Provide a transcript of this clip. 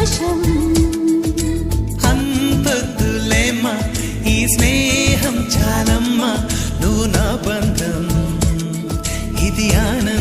ఆకాశం అంతద్దులేమ్మ ఈ స్నేహం చాలమ్మ నువ్వు నా బంధం ఇది ఆనందం